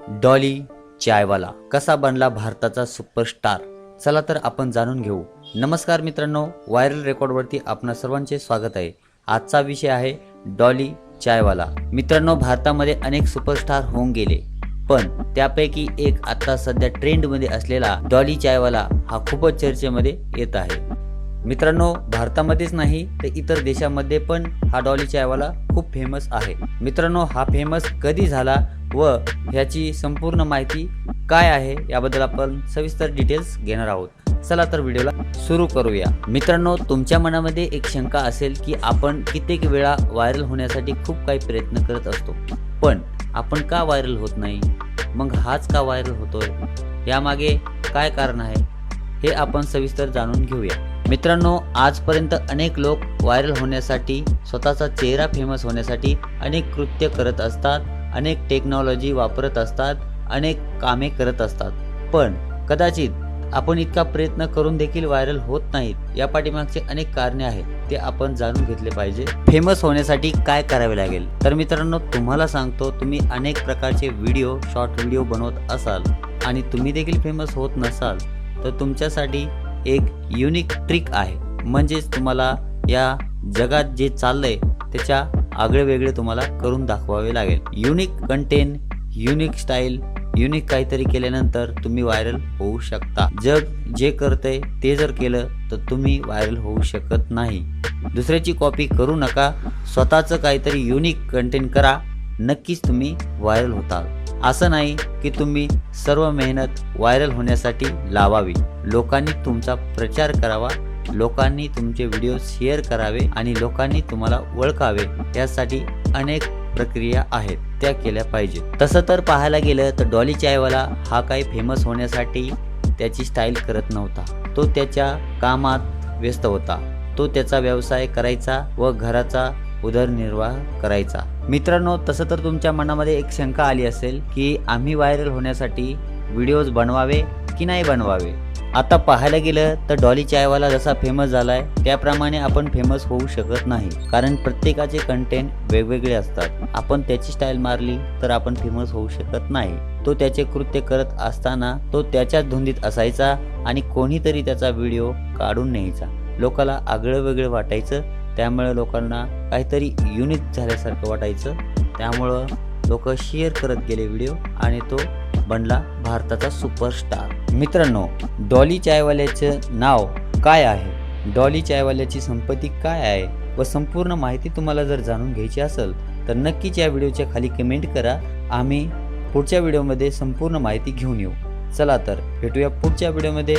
Dolly चायवाला कसा बनला भारताचा सुपरस्टार? चला तर आपण जाणून घेऊ. नमस्कार मित्रांनो व्हायरल रेकॉर्डवरती आपणा सर्वांचे स्वागत आहे. आजचा विषय आहे डॉली चायवाला. मित्रांनो भारतामध्ये अनेक सुपरस्टार होऊन गेले पण त्यापैकी एक आता सध्या ट्रेंडमध्ये असलेला डॉली चायवाला हा खूपच चर्चेमध्ये येत आहे. मित्रांनो भारतामध्येच नाही तर इतर देशामध्ये पण हा डॉली चायवाला खूप फेमस आहे. मित्रांनो हा फेमस कधी झाला व ह्याची संपूर्ण माहिती काय आहे याबद्दल आपण सविस्तर डिटेल्स घेणार आहोत. चला तर व्हिडिओला सुरू करूया. मित्रांनो तुमच्या मनामध्ये एक शंका असेल की आपण कित्येक वेळा व्हायरल होण्यासाठी खूप काही प्रयत्न करत असतो पण आपण का व्हायरल होत नाही? मग हाच का व्हायरल होतोय? यामागे काय कारण आहे? हे आपण सविस्तर जाणून घेऊया. मित्रांनो आजपर्यंत अनेक लोक व्हायरल होण्यासाठी स्वतःचा चेहरा फेमस होण्यासाठी अनेक कृत्य करत असतात. अनेक टेक्नॉलॉजी वापरत असतात अनेक कामे करत असतात. पण कदाचित आपण इतका प्रयत्न करून देखील व्हायरल होत नाहीत या पाठीमागचे अनेक कारणे आहेत ते आपण जाणून घेतले पाहिजे. फेमस होण्यासाठी काय करावे लागेल? तर मित्रांनो तुम्हाला सांगतो तुम्ही अनेक प्रकारचे व्हिडिओ शॉर्ट व्हिडिओ बनवत असाल आणि तुम्ही देखील फेमस होत नसाल तर तुमच्यासाठी एक युनिक ट्रिक आहे. म्हणजेच तुम्हाला या जगात जे चाललंय त्याच्या आगळे वेगळे तुम्हाला करून दाखवावे लागेल. Unique content unique style unique काहीतरी केल्यानंतर तुम्ही व्हायरल होऊ शकता. जग जे करते ते जर केलं तर तुम्ही व्हायरल होऊ शकत नाही. दुसऱ्याची कॉपी करू नका. स्वतःचं काहीतरी युनिक कंटेंट करा. नक्कीच तुम्ही व्हायरल होताल असं नाही की तुम्ही सर्व मेहनत व्हायरल होण्यासाठी लावावी. लोकांनी तुमचा प्रचार करावा. लोकांनी तुमचे व्हिडिओ शेअर करावे आणि लोकांनी तुम्हाला ओळखावे यासाठी अनेक प्रक्रिया आहेत त्या केल्या पाहिजेत. तसं तर पाहायला गेलं तर डॉली चायवाला हा काही फेमस होण्यासाठी त्याची स्टाईल करत नव्हता. तो त्याच्या कामात व्यस्त होता. तो त्याचा व्यवसाय करायचा व घराचा उदरनिर्वाह करायचा. मित्रांनो तसं तर तुमच्या मनामध्ये एक शंका आली असेल की आम्ही व्हायरल होण्यासाठी व्हिडिओज बनवावे की नाही बनवावे? आता पाहायला गेलं तर डॉली चायवाला जसा फेमस झालाय त्याप्रमाणे आपण फेमस होऊ शकत नाही. कारण प्रत्येकाचे कंटेंट वेगवेगळे असतात. आपण त्याची स्टाईल मारली तर आपण फेमस होऊ शकत नाही. तो त्याचे कृत्य करत असताना तो त्याच्याच धुंदीत असायचा आणि कोणीतरी त्याचा व्हिडिओ काढून न्यायचा. लोकाला आगळं वेगळं वाटायचं. त्यामुळे लोकांना काहीतरी युनिक झाल्यासारखं वाटायचं. त्यामुळं लोक शेअर करत गेले व्हिडिओ आणि तो बनला भारताचा सुपरस्टार मित्रांनो डॉली चायवाल्याचं नाव काय आहे? डॉली चायवाल्याची संपत्ती काय आहे? व संपूर्ण माहिती तुम्हाला जर जाणून घ्यायची असेल तर नक्कीच या व्हिडिओच्या खाली कमेंट करा. आम्ही पुढच्या व्हिडिओमध्ये संपूर्ण माहिती घेऊन येऊ. चला तर भेटूया पुढच्या व्हिडिओमध्ये.